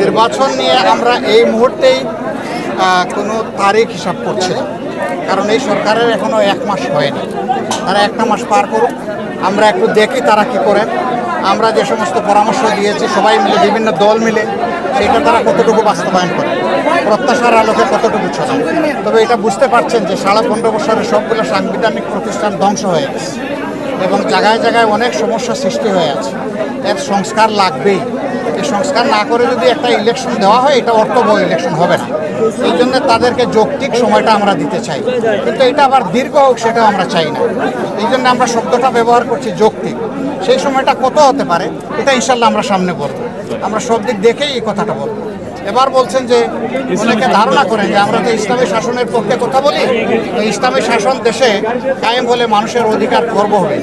নির্বাচন নিয়ে আমরা এই মুহূর্তেই কোনো তারিখ হিসাব করছি। কারণ এই সরকারের এখনও এক মাস হয়নি। তারা একটা মাস পার করুক। আমরা একটু দেখি তারা কি করেন। আমরা যে সমস্ত পরামর্শ দিয়েছি, সবাই মিলে, বিভিন্ন দল মিলে, সেটা তারা কতটুকু বাস্তবায়ন করে। প্রত্যাশার আলোকে কতটুকু চলে তবে এটা বুঝতে পারছেন যে সাড়ে পনেরো বছরের সবগুলো সাংবিধানিক প্রতিষ্ঠান ধ্বংস হয়ে গেছে। এবং জায়গায় জায়গায় অনেক সমস্যা সৃষ্টি হয়ে আছে। এর সংস্কার লাগবেই। সংস্কার না করে যদি একটা ইলেকশন দেওয়া হয়, এটা অর্থবহ ইলেকশন হবে না। এই জন্য তাদেরকে যৌক্তিক সময়টা আমরা দিতে চাই। কিন্তু এটা আবার দীর্ঘ হোক, সেটাও আমরা চাই না। এই জন্য আমরা শব্দটা ব্যবহার করছি যৌক্তিক। সেই সময়টা কত হতে পারে, এটা ইনশাল্লাহ আমরা সামনে বলব। আমরা সব দিক দেখেই এই কথাটা বলব। এবার বলছেন যে অনেকে ধারণা করেন যে আমরা তো ইসলামী শাসনের পক্ষে কথা বলি। তো ইসলামী শাসন দেশে কায়েম হলে মানুষের অধিকার খর্ব হবে।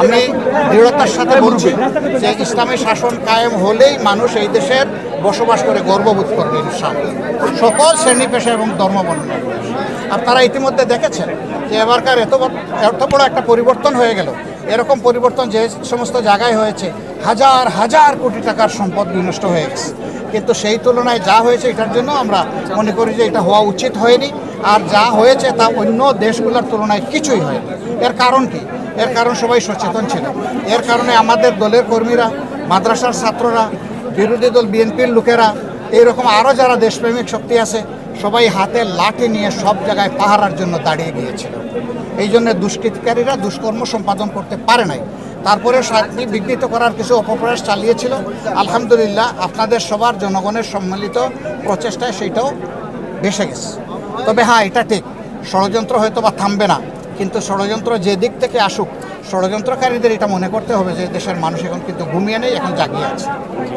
আমি দৃঢ়তার সাথে বলছি যে ইসলামী শাসন কায়েম হলেই মানুষ এই দেশের বসবাস করে গর্ববোধ করবে, ইনশাআল্লাহ। সকল শ্রেণি পেশা এবং ধর্ম বর্ণনা আপনারা ইতিমধ্যে দেখেছেন যে এবারকার এত এত বড় একটা পরিবর্তন হয়ে গেল। এরকম পরিবর্তন যে সমস্ত জায়গায় হয়েছে, হাজার হাজার কোটি টাকার সম্পদ বিনষ্ট হয়ে গেছে। কিন্তু সেই তুলনায় যা হয়েছে এটার জন্য আমরা মনে করি যে এটা হওয়া উচিত হয়নি। আর যা হয়েছে তা অন্য দেশগুলোর তুলনায় কিছুই হয়নি। এর কারণ কি? এর কারণ সবাই সচেতন ছিল। এর কারণে আমাদের দলের কর্মীরা, মাদ্রাসার ছাত্ররা, বিরোধী দল, বিএনপির লোকেরা, এইরকম আরও যারা দেশপ্রেমিক শক্তি আছে সবাই হাতে লাঠি নিয়ে সব জায়গায় পাহারার জন্য দাঁড়িয়ে গিয়েছিল। এই জন্য দুষ্কৃতকারীরা দুষ্কর্ম সম্পাদন করতে পারে নাই। তারপরে শান্তি বিঘ্নিত করার কিছু অপপ্রয়াস চালিয়েছিল। আলহামদুলিল্লাহ, আপনাদের সবার জনগণের সম্মিলিত প্রচেষ্টায় সেইটাও ভেসে গেছে। তবে হ্যাঁ এটা ঠিক। ষড়যন্ত্র হয়তো বা থামবে না। কিন্তু ষড়যন্ত্র যে দিক থেকে আসুক ষড়যন্ত্রকারীদের এটা মনে করতে হবে যে দেশের মানুষ এখন কিন্তু ঘুমিয়ে নেই এখন জাগিয়ে আছে।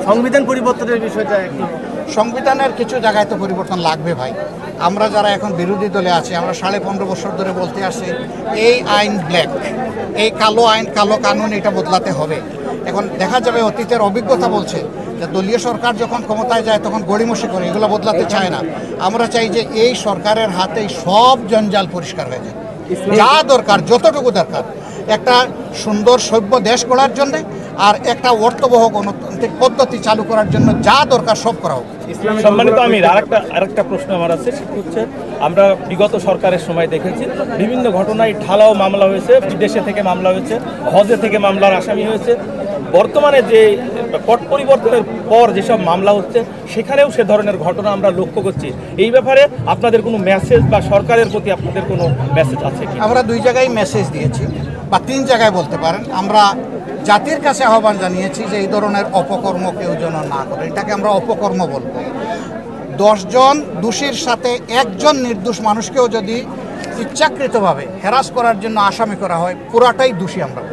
সংবিধান পরিবর্তনের বিষয়টা একটু সংবিধানের কিছু জায়গায় তো পরিবর্তন লাগবে ভাই। আমরা যারা এখন বিরোধী দলে আছি আমরা সাড়ে পনেরো বছর ধরে বলতে আসি এই আইন ব্ল্যাক এই কালো আইন কালো কানুন এটা বদলাতে হবে। এখন দেখা যাবে অতীতের অভিজ্ঞতা বলছে যে দলীয় সরকার যখন ক্ষমতায় যায় তখন গড়িমসি করে এগুলো বদলাতে চায় না। আমরা চাই যে এই সরকারের হাতেই সব জঞ্জাল পরিষ্কার হয়ে যায়। যা দরকার যতটুকু দরকার। একটা সুন্দর সভ্য দেশ গড়ার জন্যে আর একটা অর্থবহ গণতান্ত্রিক পদ্ধতি চালু করার জন্য যা দরকার সব করা হোক। সম্মানিত আমি আরেকটা আরেকটা প্রশ্ন আমার আছে সেটি হচ্ছে আমরা বিগত সরকারের সময় দেখেছি বিভিন্ন ঘটনায় ঢালাও মামলা হয়েছে বিদেশে থেকে মামলা হয়েছে হজে থেকে মামলার আসামি হয়েছে বর্তমানে যে, পট পরিবর্তনের পর যেসব মামলা হচ্ছে, সেখানেও সে ধরনের ঘটনা আমরা লক্ষ্য করছি। এই ব্যাপারে আপনাদের কোনো মেসেজ বা সরকারের প্রতি আপনাদের কোনো মেসেজ আছে কি আমরা দুই জায়গায় মেসেজ দিয়েছি, বা তিন জায়গায় বলতে পারেন। আমরা জাতির কাছে আহ্বান জানিয়েছি যে এই ধরনের অপকর্ম কেউ যেন না করে। এটাকে আমরা অপকর্ম বলব। দশজন দোষীর সাথে একজন নির্দোষ মানুষকেও যদি ইচ্ছাকৃতভাবে হেরাস করার জন্য আসামি করা হয়, পুরাটাই দোষী আমরা।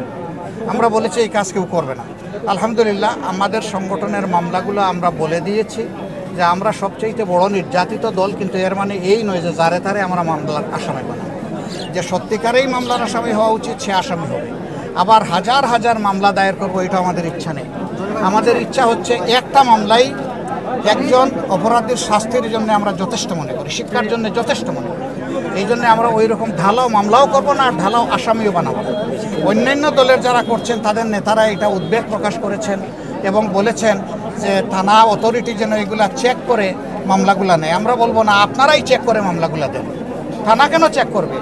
আমরা বলেছি এই কাজ কেউ করবে না। আলহামদুলিল্লাহ, আমাদের সংগঠনের মামলাগুলো আমরা বলে দিয়েছি যে আমরা সবচেয়ে বড় নির্যাতিত দল, কিন্তু এর মানে এই নয় যে যারে তারে আমরা মামলার আসামি বানাবো। যে সত্যিকারেই মামলার আসামি হওয়া উচিত, সে আসামি হবে। আবার হাজার হাজার মামলা দায়ের করব এটা আমাদের ইচ্ছা নেই। আমাদের ইচ্ছা হচ্ছে একটা মামলাই একজন অপরাধীর শাস্তির জন্য আমরা যথেষ্ট মনে করি, শিক্ষার জন্য যথেষ্ট মনে করি। এই জন্য আমরা ওই রকম ঢালাও মামলাও করব না, আর ঢালাও আসামিও বানাবো। অন্যান্য দলের যারা করছেন, তাদের নেতারা এটা উদ্বেগ প্রকাশ করেছেন এবং বলেছেন যে থানা অথরিটি যেন এগুলা চেক করে মামলাগুলা নেয়। আমরা বলব না, আপনারাই চেক করে মামলাগুলা দেন। থানা কেন চেক করবে?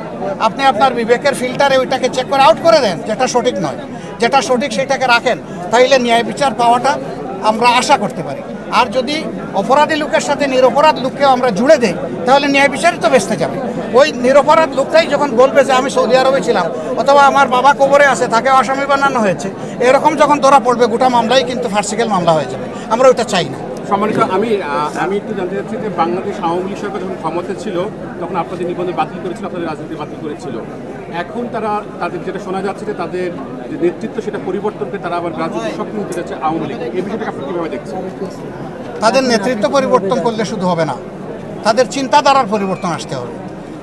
আপনি আপনার বিবেকের ফিল্টারে ওইটাকে চেক করে আউট করে দেন, যেটা সঠিক নয়। যেটা সঠিক সেটাকে রাখেন, তাইলে ন্যায় বিচার পাওয়াটা আমরা আশা করতে পারি। আর যদি অপরাধী লোকের সাথে নিরপরাধ লোককেও আমরা জুড়ে দেই, তাহলে ন্যায় বিচারই তো বেসতে যাবে। ওই নিরপরাধ লোকটাই যখন বলবে যে আমি সৌদি আরবে ছিলাম অথবা আমার বাবা কবরে আছে তাকে আসামি বানানো হয়েছে এরকম যখন ধরা পড়বে গোটা মামলাই কিন্তু ফার্সিক্যাল মামলা হয়ে যাবে। আমরা ওইটা চাই না। সম্মানিত আমি আমি একটু জানতে চাচ্ছি যে বাংলাদেশ আওয়ামী লীগ সরকার যখন ক্ষমতা ছিল তখন আপনাদের নিবন্ধন বাতিল করেছিল আপনাদের রাজনীতি বাতিল করেছিল। এখন তারা তাদের যেটা শোনা যাচ্ছে যে তাদের যে নেতৃত্ব সেটা পরিবর্তন করে তারা আবার রাজনীতি সক্রিয় হতে যাচ্ছে আওয়ামী লীগ। এই বিষয়টাকে আপনি কীভাবে দেখছেন? তাদের নেতৃত্ব পরিবর্তন করলে শুধু হবে না। তাদের চিন্তাধারার পরিবর্তন আসতে হবে।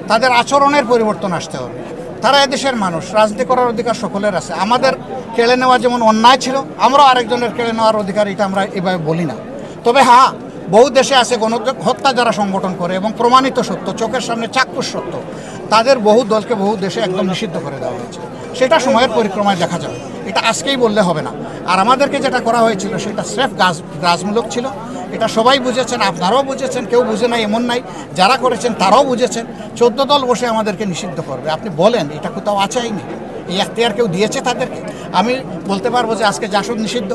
তাদের আচরণের পরিবর্তন আসতে হবে। তারা এদেশের মানুষ, রাজনীতি করার অধিকার সকলের আছে। আমাদের কেড়ে নেওয়া যেমন অন্যায় ছিল, আমরাও আরেকজনের কেড়ে নেওয়ার অধিকার এটা আমরা এভাবে বলি না। তবে হ্যাঁ বহু দেশে আছে গণ হত্যা যারা সংগঠন করে এবং প্রমাণিত সত্য, চোখের সামনে চাক্ষুষ সত্য, তাদের বহু দলকে বহু দেশে একদম নিষিদ্ধ করে দেওয়া হয়েছে। সেটা সময়ের পরিক্রমায় দেখা যাবে। এটা আজকেই বললে হবে না। আর আমাদেরকে যেটা করা হয়েছিল, সেটা স্রেফ গাছ, গাছমূলক ছিল। এটা সবাই বুঝেছেন, আপনারাও বুঝেছেন, কেউ বুঝে নাই, এমন নাই। যারা করেছেন, তারাও বুঝেছেন। চোদ্দ দল বসে আমাদেরকে নিষিদ্ধ করবে। আপনি বলেন, এটা কোথাও আছেইনি এই এখতিয়ার কেউ দিয়েছে তাদেরকে? আমি বলতে পারব যে আজকে জাসদ নিষিদ্ধ।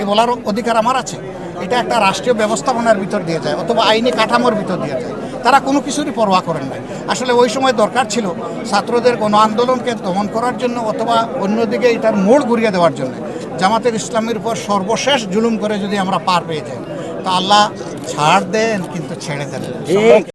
এ বলার অধিকার আমার আছে। এটা একটা রাষ্ট্রীয় ব্যবস্থাপনার ভিতর দিয়ে যায়, অথবা আইনি কাঠামোর ভিতর দিয়ে যায়। তারা কোনো কিছুরই পরোয়া করেন নাই। আসলে ওই সময় দরকার ছিল ছাত্রদের গণ আন্দোলনকে দমন করার জন্য, অথবা অন্যদিকে এটার মোড় ঘুরিয়ে দেওয়ার জন্য। জামাতের ইসলামের উপর সর্বশেষ জুলুম করে যদি আমরা পার পেয়ে যাই। তা আল্লাহ ছাড় দেন কিন্তু ছেড়ে দেন।